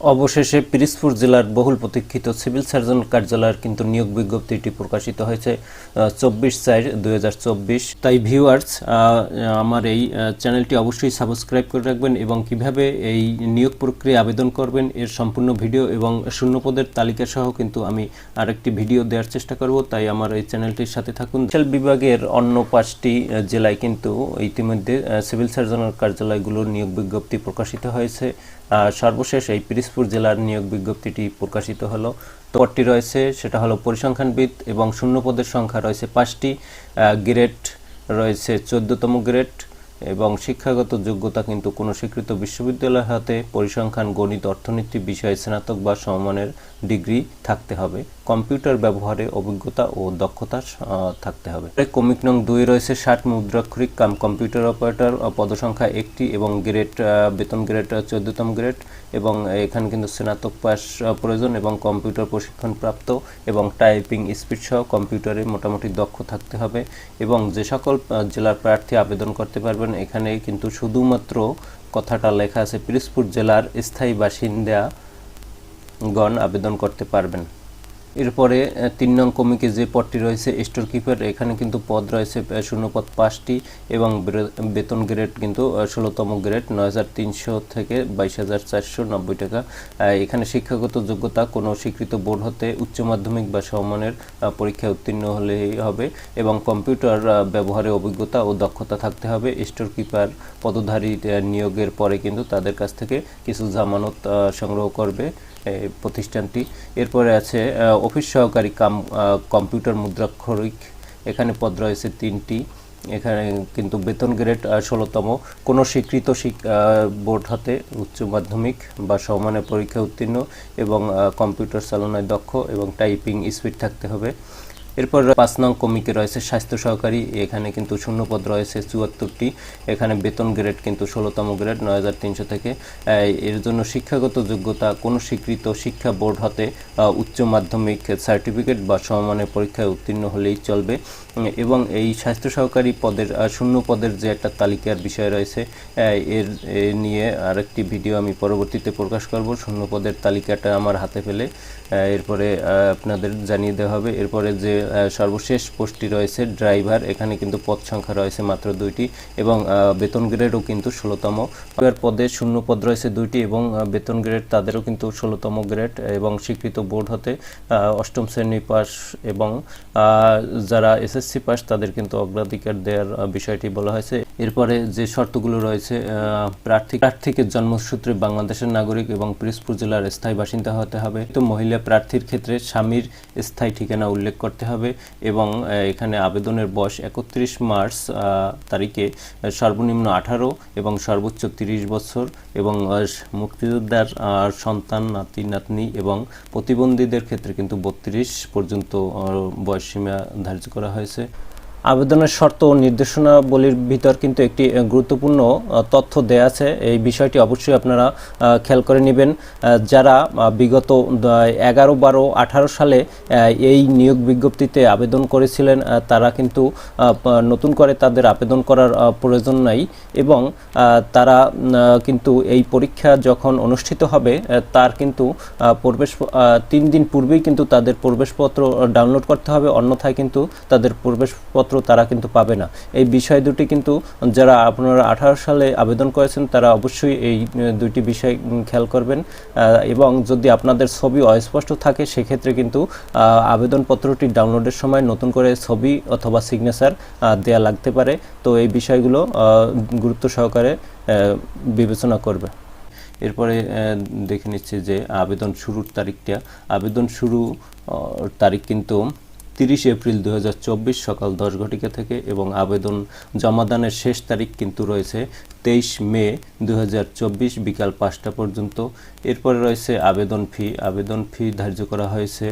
অবশেষে পিরিজপুর জেলার বহুল প্রতীক্ষিত সিভিল সার্জন কার্যালয়ের কিন্তু নিয়োগ বিজ্ঞপ্তিটি প্রকাশিত হয়েছে চব্বিশ চার দুই তাই ভিউয়ার্স আমার এই চ্যানেলটি অবশ্যই সাবস্ক্রাইব করে রাখবেন এবং কীভাবে এই নিয়োগ প্রক্রিয়া আবেদন করবেন এর সম্পূর্ণ ভিডিও এবং শূন্যপদের তালিকা সহ কিন্তু আমি আরেকটি ভিডিও দেওয়ার চেষ্টা করব। তাই আমার এই চ্যানেলটির সাথে থাকুন। জেল বিভাগের অন্য পাঁচটি জেলায় কিন্তু ইতিমধ্যে সিভিল সার্জনের কার্যালয়গুলোর নিয়োগ বিজ্ঞপ্তি প্রকাশিত হয়েছে। সর্বশেষ এই পিরিজপুর জেলার নিয়োগ বিজ্ঞপ্তিটি প্রকাশিত হলো। তো পদটি রয়েছে, সেটা হলো পরিসংখ্যানবিদ এবং শূন্য পদের সংখ্যা রয়েছে পাঁচটি গ্রেড রয়েছে চোদ্দতম গ্রেড এবং শিক্ষাগত যোগ্যতা কিন্তু কোনো স্বীকৃত বিশ্ববিদ্যালয় হাতে পরিসংখ্যান, গণিত, অর্থনীতি, বিষয়ে, স্নাতক বা সমমানের ডিগ্রি থাকতে হবে। কম্পিউটার ব্যবহারে অভিজ্ঞতা ও দক্ষতা থাকতে হবে। কমিক নং দুই রয়েছে ষাট মুদ্রাক্ষরিক কাম। কম্পিউটার অপারেটর পদসংখ্যা একটি এবং গ্রেড বেতন গ্রেড চোদ্দতম গ্রেড এবং এখানে কিন্তু স্নাতক পাস প্রয়োজন এবং কম্পিউটার প্রশিক্ষণ প্রাপ্ত এবং টাইপিং স্পিড সহ কম্পিউটারে মোটামুটি দক্ষ থাকতে হবে এবং যে সকল জেলার প্রার্থী আবেদন করতে পারবেন, এখানে কিন্তু শুধুমাত্র কথাটা লেখা আছে, পিরিজপুর জেলার স্থায়ী বাসিন্দা গণ আবেদন করতে পারবেন। এরপরে তিন নং কমিকে যে পদটি রয়েছে স্টোর কিপার এখানে কিন্তু পদ রয়েছে শূন্যপদ পাঁচটি এবং বেতন গ্রেড কিন্তু ষোলোতম গ্রেড নয় হাজার তিনশো থেকে বাইশ টাকা। এখানে শিক্ষাগত যোগ্যতা কোনো স্বীকৃত বোর্ড হতে উচ্চ মাধ্যমিক বা সমমানের আহ, পরীক্ষায় উত্তীর্ণ হলেই হবে এবং কম্পিউটার ব্যবহারে অভিজ্ঞতা ও দক্ষতা থাকতে হবে। স্টোর কিপার পদধারী নিয়োগের পরে কিন্তু তাদের কাছ থেকে কিছু জামানত সংগ্রহ করবে। প্রতিষ্ঠানটি। এরপরে আছে অফিস সহকারী কাম কম্পিউটার মুদ্রাক্ষরিক, এখানে পদ রয়েছে তিনটি। এখানে কিন্তু বেতন গ্রেড ষোলোতম। কোনো স্বীকৃত বোর্ড হাতে উচ্চ মাধ্যমিক বা সমানের পরীক্ষা উত্তীর্ণ এবং কম্পিউটার চালনায় দক্ষ এবং টাইপিং স্পিড থাকতে হবে। এরপর পাঁচ নং কমিকে রয়েছে স্বাস্থ্য সহকারী, এখানে কিন্তু শূন্যপদ রয়েছে চুয়াত্তরটি। এখানে বেতন গ্রেড কিন্তু ষোলোতম গ্রেড, নয় হাজার তিনশো থেকে। এর জন্য শিক্ষাগত যোগ্যতা কোনো স্বীকৃত শিক্ষা বোর্ড হতে উচ্চ মাধ্যমিক সার্টিফিকেট বা সমমানের পরীক্ষায় উত্তীর্ণ হলেই চলবে। এবং এই স্বাস্থ্য সহকারী পদের শূন্য পদের যে একটা তালিকার বিষয় রয়েছে এর নিয়ে আরেকটি ভিডিও আমি পরবর্তীতে প্রকাশ করব। শূন্য পদের তালিকাটা আমার হাতে ফেলে এরপরে আপনাদের জানিয়ে দেওয়া হবে। এরপরে যে সর্বশেষ পোস্টটি রয়েছে, ড্রাইভার, এখানে কিন্তু পদ সংখ্যা রয়েছে মাত্র দুইটি এবং বেতন গ্রেডও কিন্তু ষোলোতম। পদে শূন্য পদ রয়েছে দুইটি এবং বেতন গ্রেড তাদেরও কিন্তু ষোলোতম গ্রেড এবং স্বীকৃত বোর্ড হতে অষ্টম শ্রেণি পাস এবং যারা যারা এসএসসি পাস, তাদের কিন্তু অগ্রাধিকার দেওয়ার বিষয়টি বলা হয়েছে। এরপরে যে শর্তগুলো রয়েছে প্রার্থী, প্রার্থীকে জন্মসূত্রে বাংলাদেশের নাগরিক এবং পিরিজপুর জেলার স্থায়ী বাসিন্দা হতে হবে। তো মহিলা প্রার্থীর ক্ষেত্রে স্বামীর স্থায়ী ঠিকানা উল্লেখ করতে হবে এবং এখানে আবেদনের বয়স একত্রিশ মার্চ তারিখে সর্বনিম্ন আঠারো এবং সর্বোচ্চ তিরিশ বছর এবং মুক্তিযোদ্ধার সন্তান, নাতি, নাতনি এবং প্রতিবন্ধীদের ক্ষেত্রে কিন্তু বত্রিশ পর্যন্ত বয়সসীমা ধার্য করা হয়েছে। você. আবেদনের শর্ত ও নির্দেশনাবলীর ভিতর কিন্তু একটি গুরুত্বপূর্ণ তথ্য দেয়া আছে। এই বিষয়টি অবশ্যই আপনারা খেয়াল করে নেবেন। যারা বিগত এগারো, বারো, আঠারো সালে এই নিয়োগ বিজ্ঞপ্তিতে আবেদন করেছিলেন তারা কিন্তু নতুন করে তাদের আবেদন করার প্রয়োজন নাই এবং তারা কিন্তু এই পরীক্ষা যখন অনুষ্ঠিত হবে তার কিন্তু প্রবেশ তিন দিন পূর্বেই কিন্তু তাদের প্রবেশপত্র ডাউনলোড করতে হবে। অন্যথায় কিন্তু তাদের প্রবেশপত্র তারা কিন্তু পাবে না। এই বিষয় দুটি কিন্তু যারা আপনারা আঠারো সালে আবেদন করেছেন, তারা অবশ্যই এই দুইটি বিষয় খেয়াল করবেন। এবং যদি আপনাদের ছবি অস্পষ্ট থাকে, সেক্ষেত্রে কিন্তু আবেদনপত্রটি ডাউনলোডের সময় নতুন করে ছবি অথবা সিগনেচার দেয়া লাগতে পারে। তো এই বিষয়গুলো গুরুত্ব সহকারে বিবেচনা করবে। এরপরে দেখে নিচ্ছি যে আবেদন শুরুর তারিখটা। আবেদন শুরু তারিখ কিন্তু তিরিশ এপ্রিল দু হাজার চব্বিশ সকাল দশ ঘটিকা থেকে এবং আবেদন জমাদানের শেষ তারিখ কিন্তু রয়েছে তেইশ মে দু হাজার চব্বিশ বিকাল পাঁচটা পর্যন্ত। এরপরে রয়েছে আবেদন ফি। আবেদন ফি ধার্য করা হয়েছে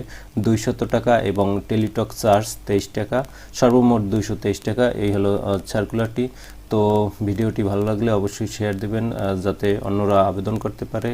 দুইশত টাকা এবং টেলিটক চার্জ তেইশ টাকা, সর্বমোট দুইশো তেইশ টাকা। এই হলো সার্কুলারটি তো ভিডিওটি ভালো লাগলে অবশ্যই শেয়ার দেবেন যাতে অন্যরা আবেদন করতে পারে।